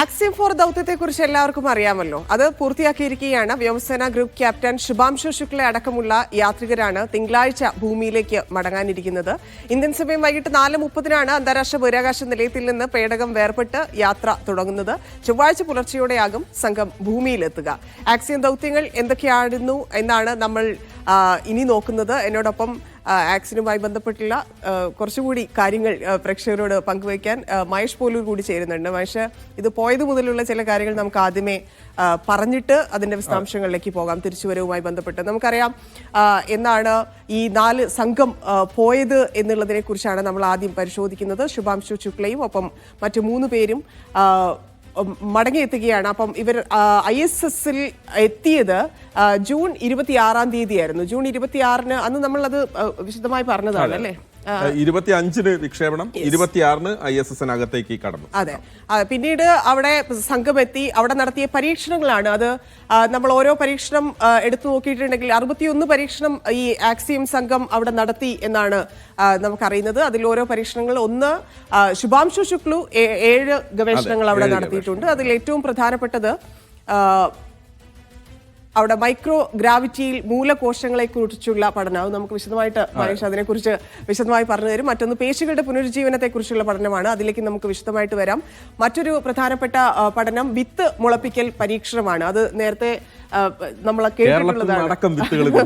Axiom four ദൗത്യത്തെക്കുറിച്ച് എല്ലാവർക്കും അറിയാമല്ലോ. അത് പൂർത്തിയാക്കിയിരിക്കുകയാണ് വ്യോമസേന ഗ്രൂപ്പ് ക്യാപ്റ്റൻ ശുഭാംശു ശുക്ല അടക്കമുള്ള യാത്രികരാണ് തിങ്കളാഴ്ച ഭൂമിയിലേക്ക് മടങ്ങാനിരിക്കുന്നത്. ഇന്ത്യൻ സമയം വൈകിട്ട് നാല് മുപ്പതിനാണ് അന്താരാഷ്ട്ര ബഹിരാകാശ നിലയത്തിൽ നിന്ന് പേടകം വേർപെട്ട് യാത്ര തുടങ്ങുന്നത്. ചൊവ്വാഴ്ച പുലർച്ചെയോടെയാകും സംഘം ഭൂമിയിലെത്തുക. ആക്സിയം ദൗത്യങ്ങൾ എന്തൊക്കെയായിരുന്നു എന്നാണ് നമ്മൾ ഇനി നോക്കുന്നത്. എന്നോടൊപ്പം ആക്സിനുമായി ബന്ധപ്പെട്ടുള്ള കുറച്ചുകൂടി കാര്യങ്ങൾ പ്രേക്ഷകരോട് പങ്കുവയ്ക്കാൻ മഹേഷ് പോലൂർ കൂടി ചേരുന്നുണ്ട്. മഹേഷ് ഇത് പോയത് മുതലുള്ള ചില കാര്യങ്ങൾ നമുക്ക് ആദ്യമേ പറഞ്ഞിട്ട് അതിന്റെ വിശദാംശങ്ങളിലേക്ക് പോകാം. തിരിച്ചുവരവുമായി ബന്ധപ്പെട്ട് നമുക്കറിയാം എന്നാണ് ഈ നാല് സംഘം പോയത് എന്നുള്ളതിനെ കുറിച്ചാണ് നമ്മൾ ആദ്യം പരിശോധിക്കുന്നത്. ശുഭാംശു ശുക്ലയും ഒപ്പം മറ്റു മൂന്ന് പേരും മടങ്ങിയെത്തുകയാണ്. അപ്പം ഇവർ ഐ എസ് എസിൽ എത്തിയത് ജൂൺ ഇരുപത്തിയാറാം തീയതിയായിരുന്നു. ജൂൺ ഇരുപത്തിയാറിന് അന്ന് നമ്മളത് വിശദമായി പറഞ്ഞതാണ് അല്ലേ? ഇരുപത്തി അഞ്ചിന് വിക്ഷേപണം ഇരുപത്തിയാറിന് ഐ എസ് എസിനകത്തേക്ക് കടന്നു. അതെ. പിന്നീട് അവിടെ സംഘമെത്തി അവിടെ നടത്തിയ പരീക്ഷണങ്ങളാണ്. അത് നമ്മൾ ഓരോ പരീക്ഷണം എടുത്തു നോക്കിയിട്ടുണ്ടെങ്കിൽ അറുപത്തിയൊന്ന് പരീക്ഷണം ഈ ആക്സിയം സംഘം അവിടെ നടത്തി എന്നാണ് നമുക്കറിയുന്നത്. അതിൽ ഓരോ പരീക്ഷണങ്ങൾ ഒന്ന് ശുഭാംശു ശുക്ലു ഏഴ് ഗവേഷണങ്ങൾ അവിടെ നടത്തിയിട്ടുണ്ട്. അതിൽ ഏറ്റവും പ്രധാനപ്പെട്ടത് അവിടെ മൈക്രോ ഗ്രാവിറ്റിയിൽ മൂലകോശങ്ങളെ കുറിച്ചുള്ള പഠനം. അത് നമുക്ക് വിശദമായിട്ട് മഹേഷ് അതിനെക്കുറിച്ച് വിശദമായി പറഞ്ഞു തരും. മറ്റൊന്ന് പേശികളുടെ പുനരുജ്ജീവനത്തെ കുറിച്ചുള്ള പഠനമാണ്. അതിലേക്ക് നമുക്ക് വിശദമായിട്ട് വരാം. മറ്റൊരു പ്രധാനപ്പെട്ട പഠനം വിത്ത് മുളപ്പിക്കൽ പരീക്ഷണമാണ്. അത് നേരത്തെ നമ്മളെ നമ്മൾ കേട്ടിട്ടുള്ളതാണ്.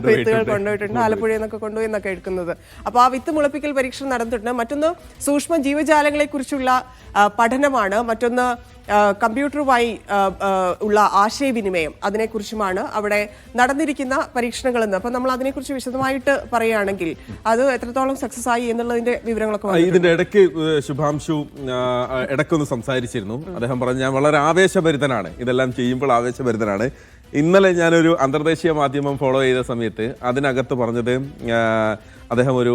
വിത്തുകൾ കൊണ്ടുപോയിട്ടുണ്ട്. ആലപ്പുഴയിൽ നിന്നൊക്കെ കൊണ്ടുപോയി. എന്നൊക്കെ എടുക്കുന്നത്. അപ്പോൾ ആ വിത്ത് മുളപ്പിക്കൽ പരീക്ഷണം നടന്നിട്ടുണ്ട്. മറ്റൊന്ന് സൂക്ഷ്മ ജീവജാലങ്ങളെ കുറിച്ചുള്ള പഠനമാണ്. മറ്റൊന്ന് കമ്പ്യൂട്ടറുമായി ഉള്ള ആശയവിനിമയം അതിനെക്കുറിച്ചുമാണ് അവിടെ നടന്നിരിക്കുന്ന പരീക്ഷണങ്ങളെന്ന്. അപ്പം നമ്മൾ അതിനെക്കുറിച്ച് വിശദമായിട്ട് പറയുകയാണെങ്കിൽ അത് എത്രത്തോളം സക്സസ് ആയി എന്നുള്ളതിന്റെ വിവരങ്ങളൊക്കെ ഇതിന്റെ ഇടയ്ക്ക് ശുഭാംശു ഇടയ്ക്കൊന്ന് സംസാരിച്ചിരുന്നു. അദ്ദേഹം പറഞ്ഞു ഞാൻ വളരെ ആവേശഭരിതനാണ്. ഇതെല്ലാം ചെയ്യുമ്പോൾ ആവേശഭരിതനാണ്. ഇന്നലെ ഞാനൊരു അന്തർദേശീയ മാധ്യമം ഫോളോ ചെയ്ത സമയത്ത് അതിനകത്ത് പറഞ്ഞത് അദ്ദേഹം ഒരു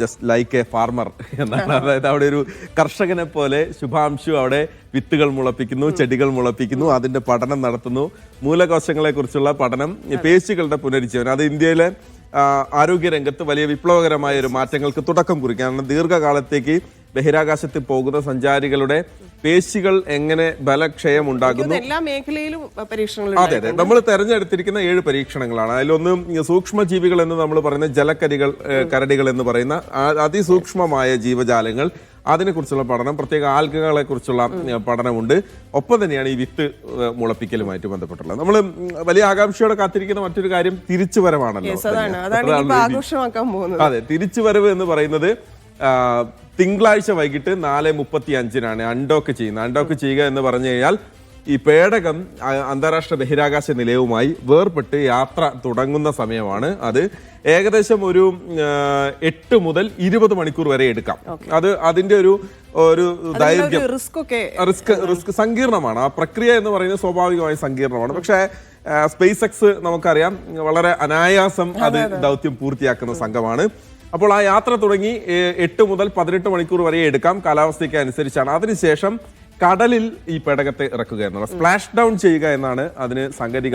ജസ്റ്റ് ലൈക്ക് എ ഫാർമർ എന്നാണ്. അതായത് അവിടെ ഒരു കർഷകനെ പോലെ ശുഭാംശു അവിടെ വിത്തുകൾ മുളപ്പിക്കുന്നു ചെടികൾ മുളപ്പിക്കുന്നു അതിന്റെ പഠനം നടത്തുന്നു. മൂലകോശങ്ങളെ കുറിച്ചുള്ള പഠനം പേശികളുടെ പുനരുജ്ജീവനം. അത് ഇന്ത്യയിലെ ആരോഗ്യരംഗത്ത് വലിയ വിപ്ലവകരമായ ഒരു മാറ്റങ്ങൾക്ക് തുടക്കം കുറിക്കും. കാരണം ദീർഘകാലത്തേക്ക് ബഹിരാകാശത്തിൽ പോകുന്ന സഞ്ചാരികളുടെ പേശികൾ എങ്ങനെ ബലക്ഷയം ഉണ്ടാകുന്നു എല്ലാ മേഖലയിലും പരീക്ഷണങ്ങൾ അതെ അതെ. നമ്മൾ തെരഞ്ഞെടുത്തിരിക്കുന്ന ഏഴ് പരീക്ഷണങ്ങളാണ്. അതിലൊന്ന് സൂക്ഷ്മജീവികൾ എന്ന് നമ്മൾ പറയുന്ന ജലക്കരികൾ കരടികൾ എന്ന് പറയുന്ന അതിസൂക്ഷ്മമായ ജീവജാലങ്ങൾ അതിനെക്കുറിച്ചുള്ള പഠനം പ്രത്യേക ആൽഗകളെ കുറിച്ചുള്ള പഠനമുണ്ട്. ഒപ്പം തന്നെയാണ് ഈ വിത്ത് മുളപ്പിക്കലുമായിട്ട് ബന്ധപ്പെട്ടുള്ളത്. നമ്മൾ വലിയ ആകാംക്ഷയോടെ കാത്തിരിക്കുന്ന മറ്റൊരു കാര്യം തിരിച്ചുവരവാണല്ലോ. അതെ തിരിച്ചുവരവ് എന്ന് പറയുന്നത് തിങ്കളാഴ്ച വൈകിട്ട് നാല് മുപ്പത്തി അഞ്ചിനാണ് അൺഡോക്ക് ചെയ്യുന്നത്. അൺഡോക്ക് ചെയ്യുക എന്ന് പറഞ്ഞു കഴിഞ്ഞാൽ ഈ പേടകം അന്താരാഷ്ട്ര ബഹിരാകാശ നിലയവുമായി വേർപെട്ട് യാത്ര തുടങ്ങുന്ന സമയമാണ് അത്. ഏകദേശം ഒരു എട്ട് മുതൽ ഇരുപത് മണിക്കൂർ വരെ എടുക്കാം. അത് അതിന്റെ ഒരു ഒരു ദൈർഘ്യം. റിസ്ക് റിസ്ക് സങ്കീർണമാണ്. ആ പ്രക്രിയ എന്ന് പറയുന്നത് സ്വാഭാവികമായി സങ്കീർണമാണ്. പക്ഷേ സ്പേസ് എക്സ് നമുക്കറിയാം വളരെ അനായാസം അത്. ദൗത്യം പൂർത്തിയാക്കുന്ന സംഘമാണ്. അപ്പോൾ ആ യാത്ര തുടങ്ങി എട്ട് മുതൽ പതിനെട്ട് മണിക്കൂർ വരെ എടുക്കാം. കാലാവസ്ഥയ്ക്ക് അനുസരിച്ചാണ്. അതിനുശേഷം കടലിൽ ഈ പേടകത്തെ ഇറക്കുക എന്നുള്ള സ്പ്ലാഷ് ഡൗൺ ചെയ്യുക എന്നാണ് അതിന്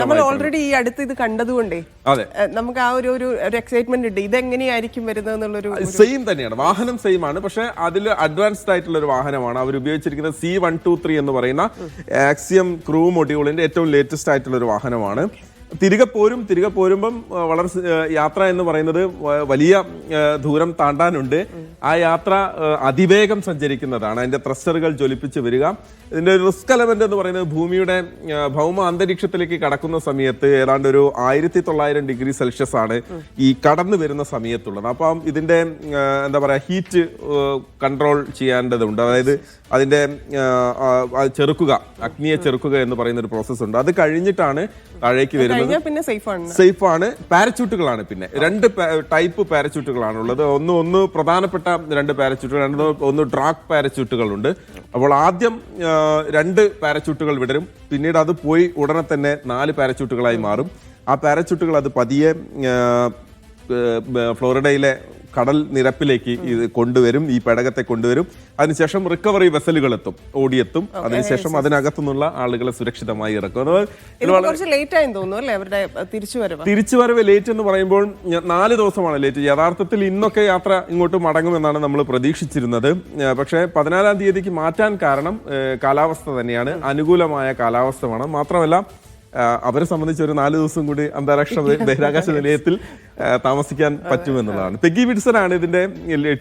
നമ്മൾ ഓൾറെഡി ഈ അടുത്ത് ഇത് കണ്ടതുകൊണ്ടേ അതെ. നമുക്ക് ആ ഒരു ഒരു ഒരു എക്സൈറ്റ്മെന്റ് ഉണ്ട്. ഇതെങ്ങനെയായിരിക്കും വരുന്നത് എന്നുള്ളൊരു സെയിം തന്നെയാണ്. വാഹനം സെയിം ആണ്. പക്ഷെ അതിൽ അഡ്വാൻസ്ഡ് ആയിട്ടുള്ള ഒരു വാഹനമാണ്. അവർ ഉപയോഗിച്ചിരിക്കുന്നത് സി വൺ ടു ത്രീ എന്ന് പറയുന്ന ആക്സിയം ക്രൂ മൊഡ്യൂളിന്റെ ഏറ്റവും ലേറ്റസ്റ്റ് ആയിട്ടുള്ള ഒരു വാഹനമാണ്. തിരികെ പോരും തിരികെ പോരുമ്പം വളരെ യാത്ര എന്ന് പറയുന്നത് വലിയ ദൂരം താണ്ടാനുണ്ട്. ആ യാത്ര അതിവേഗം സഞ്ചരിക്കുന്നതാണ്. അതിന്റെ ത്രസ്റ്ററുകൾ ജ്വലിപ്പിച്ച് വരിക. ഇതിന്റെ ഒരു റിസ്ക് എലമെന്റ് എന്ന് പറയുന്നത് ഭൂമിയുടെ ഭൗമ അന്തരീക്ഷത്തിലേക്ക് കടക്കുന്ന സമയത്ത് ഏതാണ്ട് ഒരു ആയിരത്തി തൊള്ളായിരം ഡിഗ്രി സെൽഷ്യസ് ആണ് ഈ കടന്നു വരുന്ന സമയത്തുള്ളത്. അപ്പം ഇതിന്റെ എന്താ പറയാ ഹീറ്റ് കൺട്രോൾ ചെയ്യേണ്ടതുണ്ട്. അതായത് അതിന്റെ ആ, ആ, അത് ചെറുക്കുക അഗ്നിയെ ചെറുക്കുക എന്ന് പറയുന്ന ഒരു പ്രോസസ്സ് ഉണ്ട്. അത് കഴിഞ്ഞിട്ടാണ് താഴേക്ക് വരുന്നത്. പിന്നെ സേഫ് ആണ്. സേഫ് ആണ്. പാരച്യൂട്ടുകളാണ് പിന്നെ. രണ്ട് ടൈപ്പ് പാരച്യൂട്ടുകളാണ് ഉള്ളത് ഒന്ന് ഒന്ന് പ്രധാനപ്പെട്ട രണ്ട് പാരച്യൂട്ടുകൾ രണ്ട് ഒന്ന് ഡ്രാഗ് പാരച്യൂട്ടുകളുണ്ട് അപ്പോൾ ആദ്യം രണ്ട് പാരച്യൂട്ടുകൾ വിടരും. പിന്നീട് അത് പോയി ഉടനെ തന്നെ നാല് പാരച്യൂട്ടുകളായി മാറും. ആ പാരച്യൂട്ടുകൾ അത് പതിയെ ഫ്ലോറിഡയിലെ കടൽ നിരപ്പിലേക്ക് ഇത് കൊണ്ടുവരും ഈ പേടകത്തെ കൊണ്ടുവരും. അതിനുശേഷം റിക്കവറി വെസലുകൾ എത്തും ഓടിയെത്തും അതിനുശേഷം അതിനകത്തുനിന്നുള്ള ആളുകളെ സുരക്ഷിതമായി ഇറക്കും. തിരിച്ചുവരവ്. ലേറ്റ് എന്ന് പറയുമ്പോൾ നാല് ദിവസമാണ് ലേറ്റ് യഥാർത്ഥത്തിൽ ഇന്നൊക്കെ യാത്ര ഇങ്ങോട്ട് മടങ്ങുമെന്നാണ് നമ്മൾ പ്രതീക്ഷിച്ചിരുന്നത്. പക്ഷേ പതിനാലാം തീയതിക്ക് മാറ്റാൻ കാരണം കാലാവസ്ഥ തന്നെയാണ്. അനുകൂലമായ കാലാവസ്ഥ വേണം. മാത്രമല്ല അവരെ സംബന്ധിച്ച് ഒരു നാല് ദിവസം കൂടി അന്താരാഷ്ട്ര ബഹിരാകാശ നിലയത്തിൽ താമസിക്കാൻ പറ്റുമെന്നുള്ളതാണ്. പെഗി വിഡ്സൺ ആണ് ഇതിന്റെ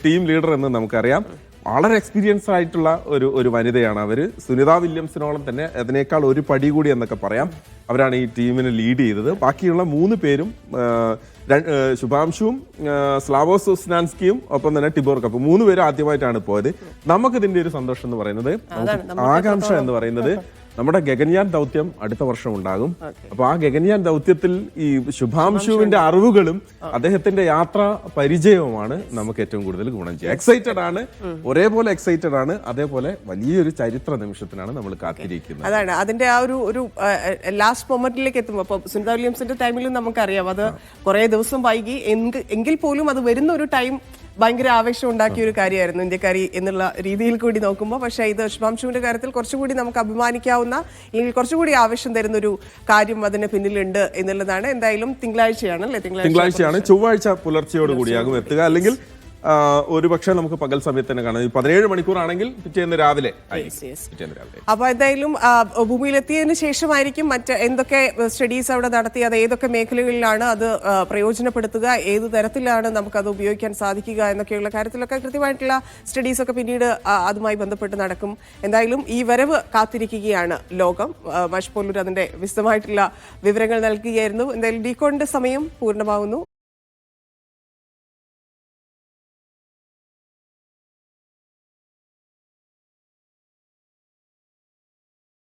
ടീം ലീഡർ എന്ന് നമുക്കറിയാം. വളരെ എക്സ്പീരിയൻസ് ആയിട്ടുള്ള ഒരു ഒരു വനിതയാണ് അവർ സുനിത വില്യംസിനോളം തന്നെ അതിനേക്കാൾ ഒരു പടി കൂടി എന്നൊക്കെ പറയാം. അവരാണ് ഈ ടീമിനെ ലീഡ് ചെയ്തത്. ബാക്കിയുള്ള മൂന്ന് പേരും ശുഭാംശുവും സ്ലാവോ സ്ലാവോസ് ഉസ്നാൻസ്കിയും ഒപ്പം തന്നെ ടിബോർ കപ്പ്. മൂന്ന് പേരും ആദ്യമായിട്ടാണ് പോയത്. നമുക്ക് ഇതിന്റെ ഒരു സന്തോഷം എന്ന് പറയുന്നത് ആകാംക്ഷ എന്ന് പറയുന്നത് നമ്മുടെ ഗഗൻയാൻ ദൗത്യം അടുത്ത വർഷം ഉണ്ടാകും. അപ്പൊ ആ ഗഗൻയാൻ ദൗത്യത്തിൽ ഈ ശുഭാംശുവിന്റെ അറിവുകളും അദ്ദേഹത്തിന്റെ യാത്രാ പരിചയവുമാണ് നമുക്ക് ഏറ്റവും കൂടുതൽ ഗുണം ചെയ്യുക. എക്സൈറ്റഡ് ആണ്. ഒരേപോലെ എക്സൈറ്റഡ് ആണ്. അതേപോലെ വലിയൊരു ചരിത്ര നിമിഷത്തിനാണ് നമ്മൾ കാത്തിരിക്കുന്നത്. അതാണ്. അതിന്റെ ആ ഒരു ഒരു ലാസ്റ്റ് മൊമെന്റിലേക്ക് എത്തുമ്പോൾ അപ്പൊ സുനിത വില്യംസിന്റെ ടൈമിലും നമുക്കറിയാം. അത് കുറെ ദിവസം വൈകി. എങ്ക്- എങ്കിൽ പോലും അത് വരുന്ന ഒരു ടൈം ഭയങ്കര ആവേശം ഉണ്ടാക്കിയ ഒരു കാര്യമായിരുന്നു ഇന്ത്യക്കാരി എന്നുള്ള രീതിയിൽ കൂടി നോക്കുമ്പോൾ പക്ഷേ ഇത് ശുഭാംശുവിന്റെ കാര്യത്തിൽ കുറച്ചുകൂടി നമുക്ക് അഭിമാനിക്കാവുന്ന അല്ലെങ്കിൽ കുറച്ചുകൂടി ആവേശം തരുന്ന ഒരു കാര്യം അതിന് പിന്നിലുണ്ട് എന്നുള്ളതാണ്. എന്തായാലും തിങ്കളാഴ്ചയാണ് അല്ലേ? തിങ്കളാഴ്ച തിങ്കളാഴ്ചയാണ്. ചൊവ്വാഴ്ച പുലർച്ചയോട് കൂടിയാകും എത്തുക. അല്ലെങ്കിൽ ഒരു പക്ഷേ നമുക്ക് പകൽ സമയത്ത് തന്നെ കാണാം. പതിനേഴ് മണിക്കൂറാണെങ്കിൽ പിറ്റേന്ന് രാവിലെ അപ്പൊ എന്തായാലും ഭൂമിയിൽ ഭൂമിയിലെത്തിയതിനു ശേഷമായിരിക്കും മറ്റ് എന്തൊക്കെ സ്റ്റഡീസ് അവിടെ നടത്തി അത് ഏതൊക്കെ മേഖലകളിലാണ് അത് പ്രയോജനപ്പെടുത്തുക ഏത് തരത്തിലാണ് നമുക്ക് അത് ഉപയോഗിക്കാൻ സാധിക്കുക എന്നൊക്കെയുള്ള കാര്യത്തിലൊക്കെ കൃത്യമായിട്ടുള്ള സ്റ്റഡീസ് ഒക്കെ പിന്നീട് അതുമായി ബന്ധപ്പെട്ട് നടക്കും. എന്തായാലും ഈ വരവ് കാത്തിരിക്കുകയാണ് ലോകം. മഷ്പോലൂർ മഷ് പോലൂർ അതിന്റെ വിശദമായിട്ടുള്ള വിവരങ്ങൾ നൽകുകയായിരുന്നു എന്തായാലും ഡീകോണിന്റെ സമയം പൂർണമാവുന്നു.